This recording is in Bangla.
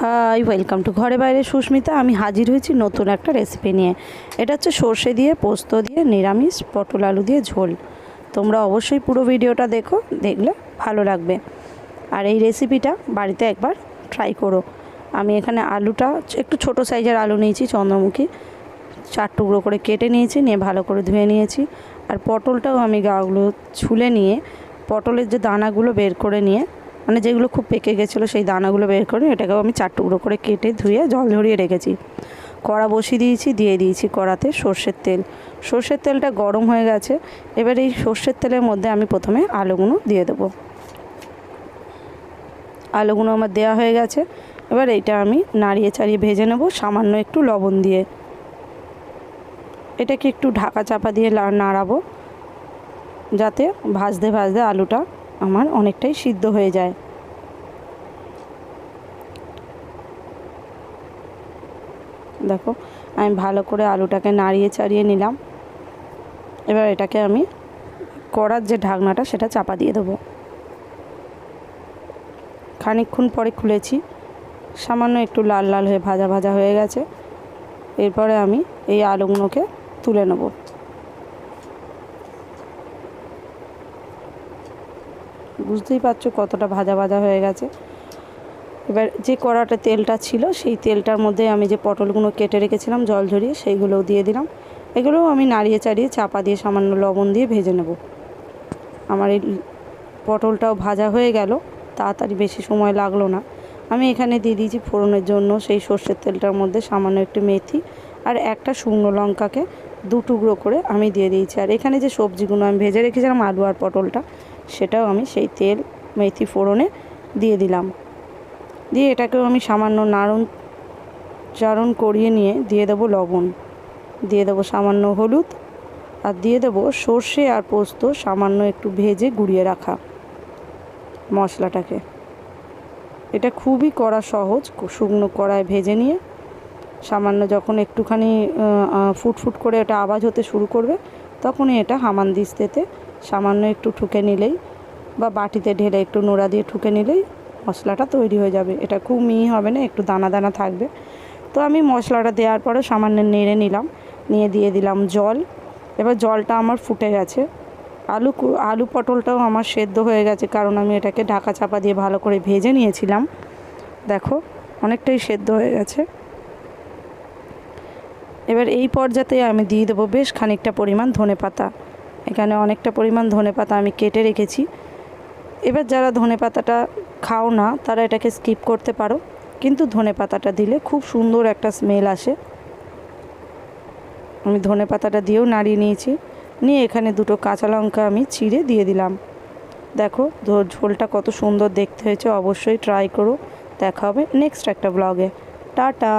হাই ওয়েলকাম টু ঘরে বাইরে সুস্মিতা, আমি হাজির হয়েছি নতুন একটা রেসিপি নিয়ে। এটা হচ্ছে সর্ষে দিয়ে পোস্ত দিয়ে নিরামিষ, পটল আলু দিয়ে ঝোল। তোমরা অবশ্যই পুরো ভিডিওটা দেখো, দেখলে ভালো লাগবে। আর এই রেসিপিটা বাড়িতে একবার ট্রাই করো। আমি এখানে আলুটা, একটু ছোট সাইজের আলু নিয়েছি, চন্দ্রমুখী। চার টুকরো করে কেটে নিয়েছি, নিয়ে ভালো করে ধুয়ে নিয়েছি। আর পটলটাও আমি গাগুলো ছুলে নিয়ে, পটলের যে দানাগুলো বের করে নিয়ে মানে যেগুলো খুব পেকে গেছিল, সেই দানাগুলো বের করে এটাকেও আমি চার টুকরো করে কেটে ধুয়ে জল ঝরিয়ে রেখেছি। কড়া বসিয়ে দিয়েছি, দিয়ে দিয়েছি কড়াতে সর্ষের তেল। সর্ষের তেলটা গরম হয়ে গেছে, এবার এই সর্ষের তেলের মধ্যে আমি প্রথমে আলুগুলো দিয়ে দেবো। আলুগুলো আমার দেওয়া হয়ে গেছে, এবার এইটা আমি নাড়িয়ে চাড়িয়ে ভেজে নেব সামান্য একটু লবণ দিয়ে। এটাকে একটু ঢাকা চাপা দিয়ে নাড়াবো, যাতে ভাজতে ভাজতে আলুটা আমার অনেকটাই সিদ্ধ হয়ে যায়। দেখো, আমি ভালো করে আলুটাকে নাড়িয়ে চাড়িয়ে নিলাম। এবার এটাকে আমি কড়ার যে ঢাকনাটা, সেটা চাপা দিয়ে দেবো। খানিকক্ষণ পরে খুলেছি। সামান্য একটু লাল লাল হয়ে, ভাজা ভাজা হয়ে গেছে। এরপরে আমি এই আলুগুলোকে তুলে নেব। বুঝতেই পারছ কতটা ভাজা ভাজা হয়ে গেছে। এবার যে কড়াটা তেলটা ছিল, সেই তেলটার মধ্যে আমি যে পটলগুলো কেটে রেখেছিলাম, জল ঝরিয়ে সেইগুলোও দিয়ে দিলাম। এগুলোও আমি নাড়িয়ে চাড়িয়ে চাপা দিয়ে সামান্য লবণ দিয়ে ভেজে নেব। আমার এই পটলটাও ভাজা হয়ে গেল, তাড়াতাড়ি বেশি সময় লাগল না। আমি এখানে দিয়ে দিয়েছি ফোড়নের জন্য সেই সর্ষের তেলটার মধ্যে সামান্য একটু মেথি আর একটা শুকনো লঙ্কাকে দু টুকরো করে আমি দিয়ে দিয়েছি। আর এখানে যে সবজিগুলো আমি ভেজে রেখেছিলাম, আলু আর পটলটা সেটাও আমি সেই তেল মেথি ফোড়নে দিয়ে দিলাম। দিয়ে এটাকেও আমি সামান্য নাড়ন চারণ করিয়ে নিয়ে দিয়ে দেবো লবণ। দিয়ে দেবো সামান্য হলুদ আর দিয়ে দেবো সর্ষে আর পোস্ত সামান্য একটু ভেজে গুঁড়িয়ে রাখা মশলাটাকে। এটা খুবই করা সহজ, শুকনো কড়ায় ভেজে নিয়ে সামান্য যখন একটুখানি ফুটফুট করে এটা আওয়াজ হতে শুরু করবে, তখনই এটা হামান দিস্তেতে সামান্য একটু ঠুকে নিলেই বা বাটিতে ঢেলে একটু নোড়া দিয়ে ঠুকে নিলেই মশলাটা তৈরি হয়ে যাবে। এটা খুব মিহি হবে না, একটু দানা দানা থাকবে। তো আমি মশলাটা দেওয়ার পরে সামান্য নেড়ে নিলাম, নিয়ে দিয়ে দিলাম জল। এবার জলটা আমার ফুটে গেছে। আলু আলু পটলটাও আমার সেদ্ধ হয়ে গেছে কারণ আমি এটাকে ঢাকা চাপা দিয়ে ভালো করে ভেজে নিয়েছিলাম। দেখো, অনেকটাই সেদ্ধ হয়ে গেছে। এবার এই পর্যাতে আমি দিয়ে দেবো বেশ খানিকটা পরিমাণ ধনে পাতা এখানে অনেকটা পরিমাণ ধনে পাতা আমি কেটে রেখেছি। এবার যারা ধনে পাতাটা খাও না, তারা এটাকে স্কিপ করতে পারো। কিন্তু ধনে পাতাটা দিলে খুব সুন্দর একটা স্মেল আসে। আমি ধনে পাতাটা দিয়েও নাড়িয়ে নিয়েছি। নিয়ে এখানে দুটো কাঁচা লঙ্কা আমি চিড়ে দিয়ে দিলাম। দেখো ঝোলটা কত সুন্দর দেখতে হয়েছে। অবশ্যই ট্রাই করো। দেখা হবে নেক্সট একটা ব্লগে টাটা!